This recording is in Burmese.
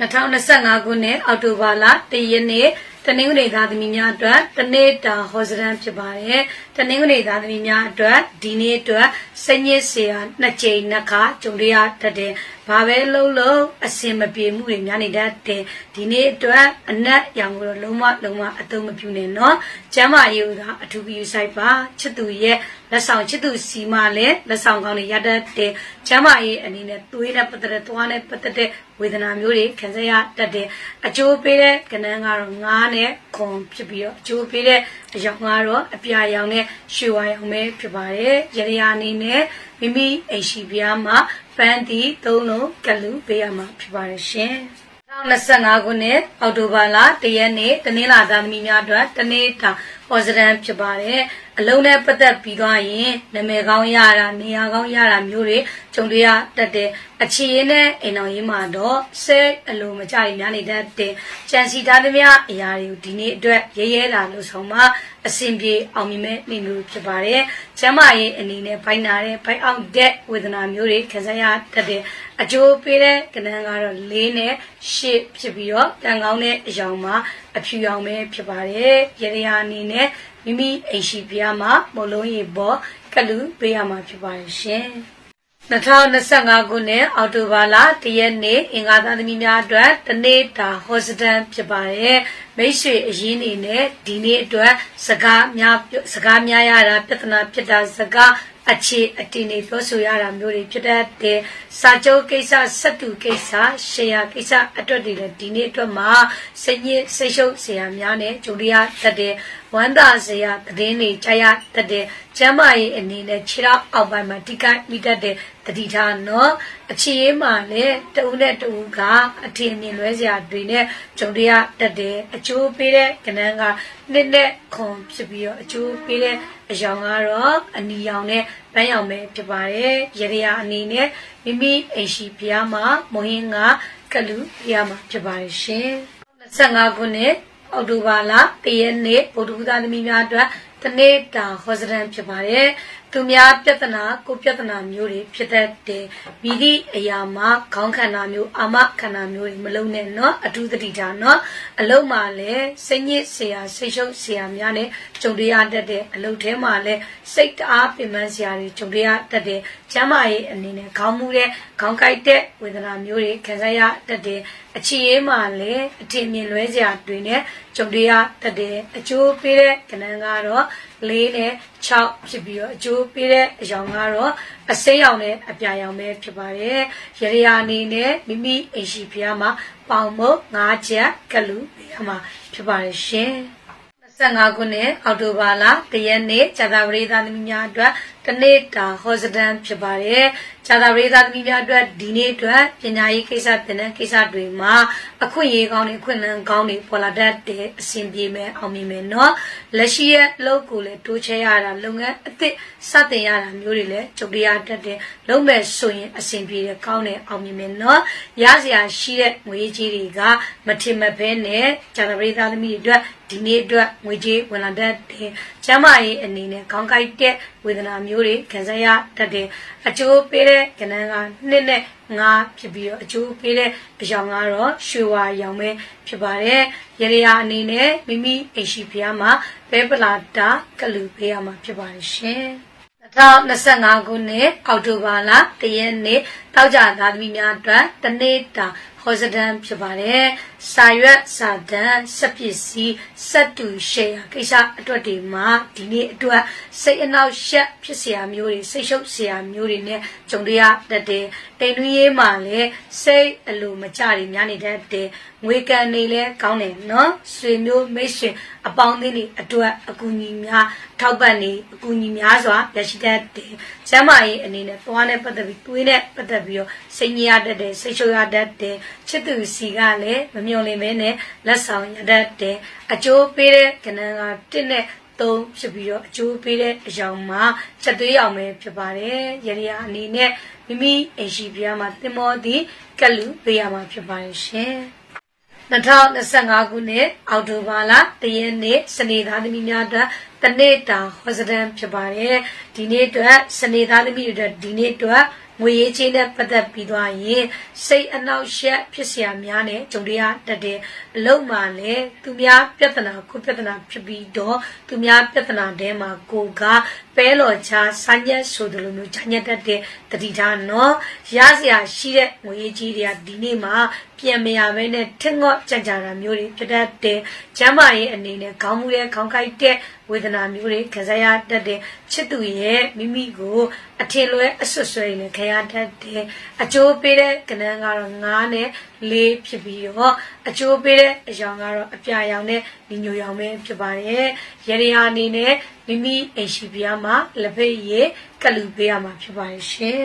2025ခုနှစ်အောက်တိုဘာလ1ရက်နေ့တနင်္ဂနွေသားသမီးများအတွက်တနေ့တာဟောစရန်ဖြစ်ပါတယ်။တနင်္ဂနွေသားသမီးများအတွက်ဒီနေ့အတွက်စညစ်စရာနှစ်ကြိမ်နှစ်ခါကြုံရတတ်တယ်။ ဘာပဲလုံးလုံးအစင်မပြေမှုတွေများနေတတ်တယ်။ဒီနေ့အတွက်အနက်ရောင်ကိုတော့လုံးဝလုံးဝအသုံးမပြုနဲ့နော်။ကျမ်းမာရေးကအထူးပြုဆိုင်ပါချစ်သူရဲ့လက်ဆောင်ချစ်သူစီမလည်းလက်ဆောင်ကောင်းတွေရတတ်တယ်။ကျမ်းမာရေးအနေနဲ့သွေးနဲ့ပတ်သက်တဲ့သွားနဲ့ပတ်သက်တဲ့ဝေဒနာမျိုးတွေခံစားရတတ်တယ်။အကျိုးပေးတဲ့ကဏ္ဍကတော့ငားနဲ့ခွန်ဖြစ်ပြီးတော့အကျိုးပေးတဲ့အရောင်ကတော့အပြာရောင်နဲ့ရွှေဝါရောင်ပဲဖြစ်ပါတယ်။ရရယာအနေနဲ့မိမိအိမ်ရှိပြားမှာပန်းတီသုံးလုံးကလူပေးရမှာဖြစ်ပါတယ်ရှင်။ 2025ခုနှစ်အောက်တိုဘာလ1ရက်နေ့တနင်္လာသားသမီးများအတွက်တနေ့တာဟောစရန်ဖြစ်ပါတယ်အလုံးနဲ့ပတ်သက်ပြီးသွားရင်နာမည်ကောင်းရတာနေရာကောင်းရတာမျိုးတွေကြုံတွေ့ရတတ်တယ်အခြေရင်းနဲ့အိမ်တော်ရေးမှာတော့စိတ်အလိုမကြရင်များနေတတ်တယ်ကြံစီသားသမျှအရာတွေကိုဒီနေ့အတွက်ရဲရဲလာလို့ဆုံးမအစဉ်ပြေအောင်မြင်မဲ့နေမျိုးဖြစ်ပါတယ်ကျမ်းမာရေးအနေနဲ့ဖိုင်နာတဲ့ဖိုင်အောင်တဲ့ဝေဒနာမျိုးတွေခံစားရတတ်တယ် အကျိုးပေးတဲ့ကဏ္ဍကတော့၄နဲ့၈ဖြစ်ပြီးတော့တန်ကောင်းတဲ့အယောင်မှာအဖြူရောင်ပဲဖြစ်ပါတယ်ရရယာအနေနဲ့မိမိအိမ်ရှိပြားမှာမလုံးရေပေါ်ကလူပေးရမှာဖြစ်ပါတယ်ရှင်2025ခုနှစ်အောက်တိုဘာလ1ရက်နေ့အင်္ဂါသားသမီးများအတွက်တနေ့တာဟောစတန်ဖြစ်ပါတယ်မိတ်ဆွေအရင်းနေနဲ့ဒီနေ့အတွက်စကားများစကားများရတာပြဿနာဖြစ်တာစကား အခြေအတင်နေပြောဆိုရတာမျိုးတွေဖြစ်တတ်တယ်။စာချုပ်ကိစ္စစက်တူကိစ္စရှယ်ယာကိစ္စအတွက်တွေလည်းဒီနေ့အတွက်မှာစိတ်ညစ်စိတ်ရှုပ်စရာများနဲ့ကြုံရတတ်တယ်။ဝမ်းသာစရာသတင်းတွေကြားရတတ်တယ်။ကျမ်းမာရေးအနေနဲ့ခြေထောက်အောက်ပိုင်းမှာတိကိုက်မိတတ်တဲ့တတိထားနော်။အခြေရေးမှာလည်းတဦးနဲ့တဦးကအထင်မြင်လွဲစရာတွေနဲ့ကြုံရတတ်တယ်။အကျိုးပေးတဲ့ကဏ္ဍကနှစ်နဲ့ခွန်ဖြစ်ပြီးတော့အကျိုးပေးတဲ့အယောင်ကတော့အနီရောင်နဲ့ပန်းရောင်ပဲဖြစ်ပါတယ်။ရရယာအနေနဲ့မိမိအိမ်ရှိဖျားမှာမွဟင်းကကလူဖျားမှာဖြစ်ပါတယ်ရှင်။25ခုနှစ် အောက်တိုဘာလ1ရက်နေ့ဗုဒ္ဓဘုရားသမီးများအတွက်တနေ့တာဟောစရန်ဖြစ်ပါတယ်။သူများပြဿနာကိုပြဿနာမျိုးတွေဖြစ်တတ်တယ်။မိသည့်အရာမှာခေါင်းခန္ဓာမျိုးအာမခန္ဓာမျိုးတွေမလုံးနဲ့เนาะအထူးသတိထားเนาะအလုံးမှာလည်းစိတ်ညစ်เสียစိတ်ရှုပ်เสียများနဲ့ကြုံရတတ်တဲ့အလုံးထဲမှာလည်းစိတ်တအားပင်ပန်းเสียတွေကြုံရတတ်တဲ့ကျမ်းမာရေးအနေနဲ့ခေါင်းမူတဲ့ခေါင်းကိုက်တဲ့ဝေဒနာမျိုးတွေခံစားရတတ်တဲ့အချီရေးမှာလည်းအထင်မြင်လွဲစရာတွေနဲ့ကြုံရတတ်တဲ့အကျိုးပေးတဲ့ကဏ္ဍကတော့ ၄နဲ့6ဖြစ်ပြီးတော့အကျိုးပေးတဲ့အယောင်ကတော့အစိမ်းရောင်နဲ့အပြာရောင်ပဲဖြစ်ပါတယ်။ရရယာအနေနဲ့မိမိအိမ်ရှိဖျားမှာပေါင်မုတ်၅ချက်ကလူပေးရမှာဖြစ်ပါတယ်ရှင်။25ခုနှစ်အောက်တိုဘာလတရက်နေ့ဇာတာပရိသတ်သမီးများအတွက်တနေ့တာဟောစတန်ဖြစ်ပါတယ်။ ဇာတာပရိသတ်သမီးများအတွက်ဒီနေ့အတွက်ပညာရေးကိစ္စတင်တဲ့ကိစ္စတွေမှာအခွင့်အရေးကောင်းတွေအခွင့်အလမ်းကောင်းတွေပေါ်လာတတ်တဲ့အဆင်ပြေမယ်အောင်မြင်မယ်နော်။လက်ရှိရဲ့အလုပ်ကိုလည်းတိုးချဲရတာလုပ်ငန်းအသစ်စတင်ရတာမျိုးတွေလည်းကြုံရတတ်တယ်။လုပ်မယ်ဆိုရင်အဆင်ပြေတဲ့ကောင်းတဲ့အောင်မြင်မယ်နော်။ရစရာရှိတဲ့ငွေကြီးတွေကမထင်မဖဲနဲ့ဇာတာပရိသတ်သမီးတွေအတွက် ဒီနေ့အတွက်ငွေကြေးဝင်လာတတ်တယ်။ကျမ်းမာရေးအနေနဲ့ခေါင်းကိုက်တဲ့ဝေဒနာမျိုးတွေခံစားရတတ်တယ်။အကျိုးပေးတဲ့ကဏ္ဍကနှစ်နဲ့ငါဖြစ်ပြီးတော့အကျိုးပေးတဲ့အယောင်ကတော့ရွှေဝါရောင်ပဲဖြစ်ပါတယ်။ရရယာအနေနဲ့မိမိအိမ်ရှိဖျားမှာပဲပလာတာကလူပေးရမှာဖြစ်ပါတယ်ရှင်။2025ခုနှစ်အောက်တိုဘာလတရက်နေ့တောက်ကြသားသမီးများအတွက်တနေ့တာဟောစဒန်ဖြစ်ပါတယ်။စာရွက်စာတမ်းစက်ပစ္စည်းစက်တူရှယ်ယာကိစ္စအတွက်တွေမှာဒီနေ့အတွက်စိတ်အနှောက်ယှက်ဖြစ်စရာမျိုးတွေစိတ်ရှုပ်စရာမျိုးတွေနဲ့ကြုံရတတ်တယ်။တိမ်တွင်းရေးမှာလည်းစိတ်အလိုမကျတွေများနေတတ်တယ်။ငွေကန်နေလဲကောင်းတယ်နော်။ဆွေမျိုးမိတ်ဆွေအပေါင်းအသင်းတွေအတွက်အကူအညီများထောက်ပံ့နေအကူအညီများစွာရရှိတတ်တယ်။ ကျမ်းမာရေးအနေနဲ့သွားနဲ့ပတ်သက်ပြီးတွေးနဲ့ပတ်သက်ပြီးတော့စိတ်ညစ်ရတတ်တယ်စိတ်ရှုပ်ရတတ်တယ်ချစ်သူစီကလည်းမမျော်လင့်ပဲနဲ့လက်ဆောင်ရတတ်တယ်အကျိုးပေးတဲ့ကဏ္ဍကတစ်နဲ့သုံးဖြစ်ပြီးတော့အကျိုးပေးတဲ့အယောင်မှာချက်သွေးရောင်ပဲဖြစ်ပါတယ်ရရအနေနဲ့မိမိအိမ်ရှိပြားမှာတင်မောသည်ကလူပေးရမှာဖြစ်ပါတယ်ရှင်2025ခုနှစ်အောက်တိုဘာလတရက်နေ့စနေသားသမီးများအတွက် တနေ့တာဟောစတန်ဖြစ်ပါတယ်ဒီနေ့အတွက်စနေသားသမီးတွေအတွက်ဒီနေ့အတွက် ငွေရေးချင်းနဲ့ပတ်သက်ပြီးသွားရင်စိတ်အနှောက်အယှက်ဖြစ်เสียများနဲ့ကြုံရတတ်တဲ့အလုံးမှလည်းသူများပြဿနာကိုပြဿနာဖြစ်ပြီးတော့သူများပြဿနာတဲမှာကိုက ပဲလော်ချစမ်းရက်ဆိုတယ်လို့မျိုးချညက်တတ်တဲ့တတိထားနော်ရစရာရှိတဲ့ငွေရေးကြီးတွေကဒီနေ့မှာပြန်မရဘဲနဲ့ထင်ငေါ့ကြံကြတာမျိုးတွေဖြစ်တတ်တဲ့ကျမ်းမာရေးအနေနဲ့ခေါင်းမူတဲ့ခေါင်းကိုက်တဲ့ဝေဒနာမျိုးတွေခံစားရတတ်တဲ့ချစ်သူရဲ့မိမိကိုအထင်လွဲအဆွတ်ဆွဲနဲ့ခံရတတ်တဲ့အကျိုးပေးတဲ့ကဏ္ဍကတော့9နဲ့4ဖြစ်ပြီးတော့အကျိုးပေးတဲ့အရောင်ကတော့အပြာရောင်နဲ့ညီညွတ်ရောင်ပဲဖြစ်ပါတယ်ရရဟာအနေနဲ့မိမိအိမ်ရှိပြားမှာလက်ဖက်ရည်ကလူပေးရမှာဖြစ်ပါတယ်ရှင်